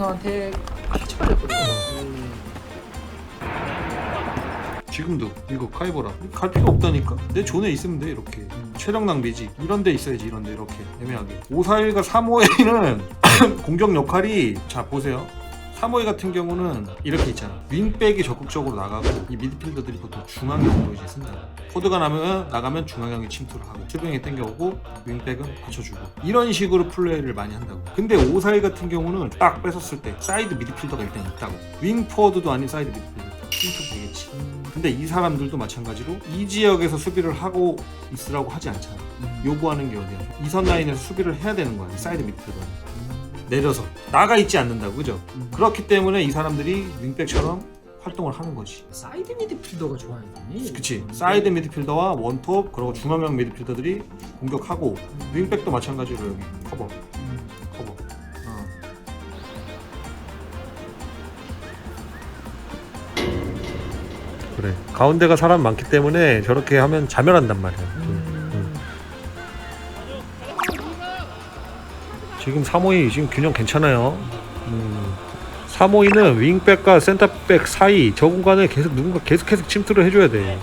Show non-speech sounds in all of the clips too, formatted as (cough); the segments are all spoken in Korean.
상한테 같이 걸려버리고 지금도 이거 카이버라? 갈 필요 없다니까? 내 존에 있으면 돼 이렇게. 체력 낭비지. 이런 데 있어야지 이런 데 이렇게. 애매하게. 541과 351은 (clears throat) 공격 역할이 자 보세요 352 같은 경우는 이렇게 있잖아 윙백이 적극적으로 나가고 이 미드필더들이 보통 중앙형으로 이제 쓴다 포드가 나면 나가면 중앙형이 침투를 하고 수병이 땡겨오고 윙백은 받쳐주고 이런 식으로 플레이를 많이 한다고 근데 541 같은 경우는 딱 뺏었을 때 사이드 미드필더가 일단 있다고 윙 포워드도 아닌 사이드 미드필더 침투 되겠지 근데 이 사람들도 마찬가지로 이 지역에서 수비를 하고 있으라고 하지 않잖아. 요구하는 게 어디야? 이선 라인에서 수비를 해야 되는 거야. 이 사이드 미드필더는. 내려서 나가 있지 않는다고 그죠? 그렇기 때문에 이 사람들이 윙백처럼 활동을 하는 거지. 사이드 미드필더가 되니 그치. 사이드 미드필더와 원톱 그리고 중앙형 미드필더들이 공격하고 윙백도 마찬가지로 여기 커버. 음. 커버. 어. 그래. 가운데가 사람 많기 때문에 저렇게 하면 자멸한단 말이야 지금 3호이 지금 균형 괜찮아요 음. 3호이는 윙백과 센터백 사이 저 공간에 계속 누군가 계속 계속 침투를 해줘야 돼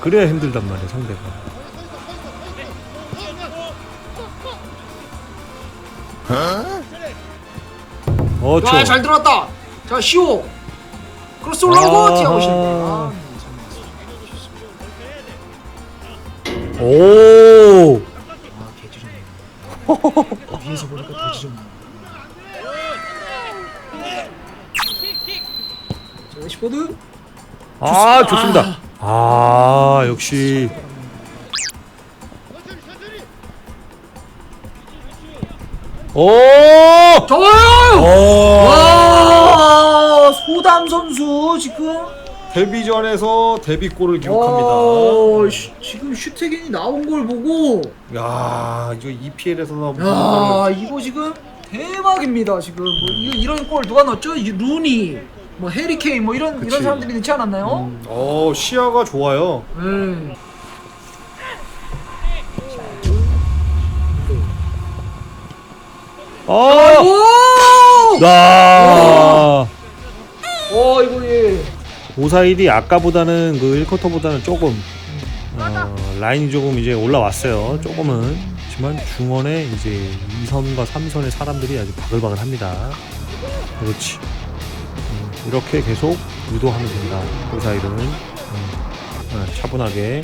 그래야 힘들단 말이야 상대가 어, 저. 야, 잘 들어왔다. 자, 시오. 크로스 올라오고 아. 튀어오시네. 아, 오! (laughs) 아. 위에서 보니까 더 지르네. 자, 래시포드. 아, 좋습니다. 아, 역시. 오! 좋아요. 오! 와, 소담 선수 지금 데뷔전에서 데뷔골을 와, 시- 지금 슈테긴이 나온 걸 보고 야, 이거 EPL에서 나온 야, 이거 지금 대박입니다. 지금 뭐 이- 이런 골 누가 넣었죠? 이 루니, 뭐 해리 케인 뭐 이런 그치. 이런 사람들이 넣지 않았나요? 어, 시야가 좋아요. 네. 아! 오! 야! 오사일이 아까보다는 그 1쿼터보다는 조금 어, 라인이 조금 이제 올라왔어요. 조금은 하지만 중원에 이제 2선과 3선의 사람들이 아주 바글바글 합니다. 그렇지. 음, 이렇게 계속 유도하면 된다. 오사일은 음, 어, 차분하게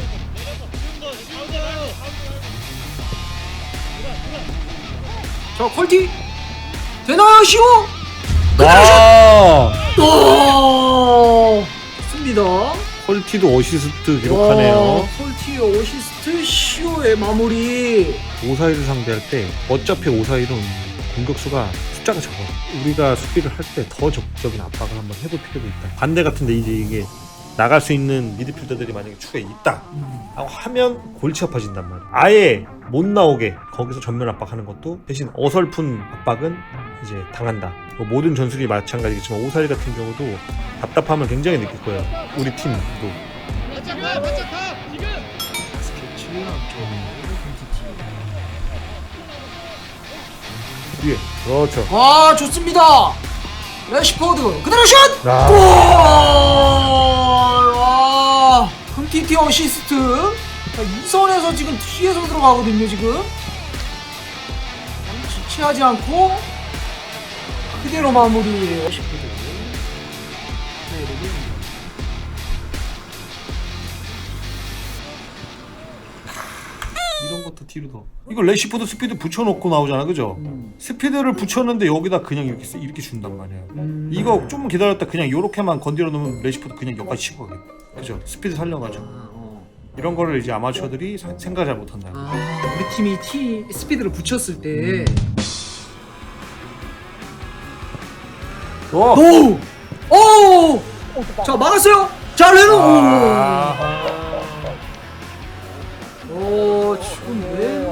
자 퀄티 되나요 시오? 와 오! 좋습니다. 퀄티도 어시스트 기록하네요. 퀄티 어시스트 시오의 마무리. 오사일을 상대할 때 어차피 오사일은 공격수가 숫자가 적어. 우리가 수비를 할 때 더 적극적인 압박을 한번 해볼 필요도 있다. 반대 같은데 이제 이게 나갈 수 있는 미드필더들이 만약에 추가에 있다 하고 하면 골치 아파진단 말이야. 아예 못 나오게 거기서 전면 압박하는 것도 대신 어설픈 압박은 이제 당한다. 뭐 모든 전술이 마찬가지겠지만 오사일 같은 경우도 답답함을 굉장히 느낄 거야. 우리 팀도. 위에 그렇죠. 아 좋습니다. 레시포드 그대로 슛. 아. 골! 와, 흠티티 어시스트. 자, 이 선에서 지금 뒤에서 들어가거든요, 지금. 지체하지 않고 그대로 마무리 레시포드. 네, 네. 이런 것도 뒤로 더. 이거 레시포드 스피드 붙여놓고 나오잖아, 그죠? 음. 스피드를 붙였는데 여기다 그냥 이렇게 쓰- 이렇게 준단 말이야. 음. 이거 좀 기다렸다 그냥 요렇게만 건드려 놓으면 레시포드 그냥 여기까지 치고 가게. 그죠? 스피드 살려가지고 아, 어. 이런 거를 이제 아마추어들이 사- 생각 잘 못한다. 아, 우리 팀이 티 스피드를 붙였을 때. 어. 오! 오! 자, 막았어요! 자, 레노! 아. 오, 지금 왜?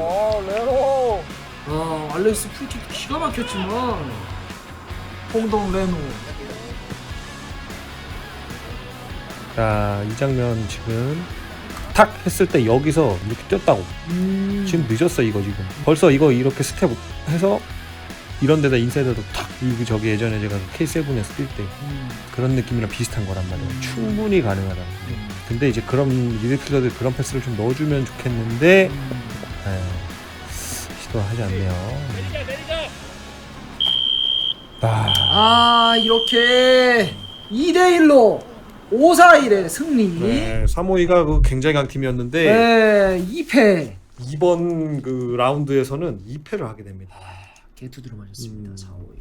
아, 알렉스 프리킥 기가 막혔지만. 홍동 레노. 자, 이 장면 지금 탁 했을 때 여기서 이렇게 뛰었다고. 음. 지금 늦었어 이거 지금. 벌써 이거 이렇게 스텝 해서 이런 데다 인사이더도 탁 이거 저기 예전에 제가 그 K7에서 뛸때 음. 그런 느낌이랑 비슷한 거란 말이에요. 음. 충분히 가능하다. 음. 근데 이제 그런 미드필더들 그런 패스를 좀 넣어주면 좋겠는데 음. 에이, 시도하지 않네요. 아, 아 이렇게 2대 1로 5-4-1의 승리 네, 3호이가 그 굉장히 강팀이었는데 네 2패 이번 그 라운드에서는 2패를 하게 됩니다. 개투드로 맞았습니다 음. 4-5-1